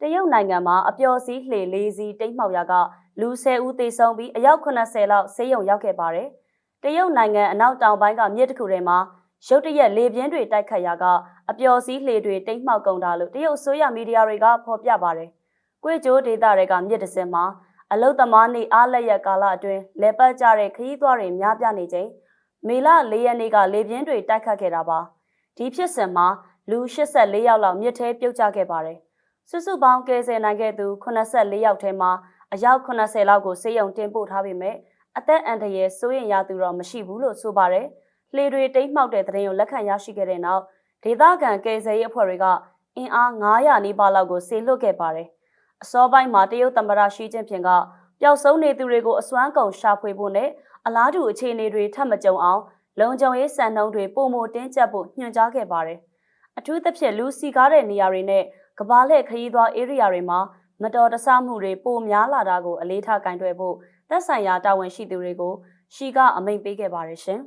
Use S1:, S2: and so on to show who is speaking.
S1: တရုတ်နိုင်ငံမှာအပျော်စီးလှေလေးစီးတိတ်မှောက်ရာကလူ10ဦးသေဆုံးပြီးအယောက်80လောက်ဆေးရုံရောက်ခဲ့ပါတယ်။တရုတ်နိုင်ငံအနောက်တောင်ပိုင်းကမြစ်တစ်ခုထဲမှာရုတ်တရက်လေပြင်းတွေတိုက်ခတ်ရာကအပျော်စီးလှေတွေတိတ်မှောက်ကုန်တာလို့တရုတ်အစိုးရမီဒီယာတွေကဖော်ပြပါတယ်။ကွေကျိုးဒေသတွေကမြစ်တစ်စင်းမှာအလုတ်သမားနေအားလက်ရက်ကာလအတွင်းလေပတ်ကြတဲ့ခရီးသွားတွေများပြားနေချိန်မေလ၄ရက်နေ့ကလေပြင်းတွေတိုက်ခတ်ခဲ့တာပါ။ဒီဖြစ်စဉ်မှာလူ84ယောက်လောက်မြစ်ထဲပြုတ်ကျခဲ့ပါတယ်။ စုစုပေါင်းကယ်ဆယ်နိုင်ခဲ့သူ84ယောက်ထဲမှာအယောက်80လောက်ကိုစေယုံတင်ပို့ထားပေမဲ့အသက်အန္တရာယ်စိုးရင်ရသူတော့မရှိဘူးလို့ဆိုပါတယ်။လှေတွေတိတ်မှောက်တဲ့တဲ့ရင်ကိုလက်ခံရရှိခဲ့တဲ့နောက်ဒေသခံကယ်ဆယ်ရေးအဖွဲ့တွေကအင်အား900နီးပါးလောက်ကိုဆေလွတ်ခဲ့ပါတယ်။အစောပိုင်းမှာတရုတ်သမ္မတရှီကျင်းဖျင်ကပျောက်ဆုံးနေသူတွေကိုအစွမ်းကုန်ရှာဖွေဖို့နဲ့အလားတူအခြေအနေတွေထပ်မကြုံအောင်လုံခြုံရေးစံနှုန်းတွေပုံမတင်းကျပ်ဖို့ညွှန်ကြားခဲ့ပါတယ်။အထူးသဖြင့်လူစီကားတဲ့နေရာတွေနဲ့ ကဘာလက်ခရီးသွား area တွေမှာမတော်တဆမှုတွေပိုများလာတာကိုအလေးထားကင်တွယ်ဖို့သက်ဆိုင်ရာတာဝန်ရှိသူတွေကိုရှီကအမိန့်ပေးခဲ့ပါတယ်ရှင်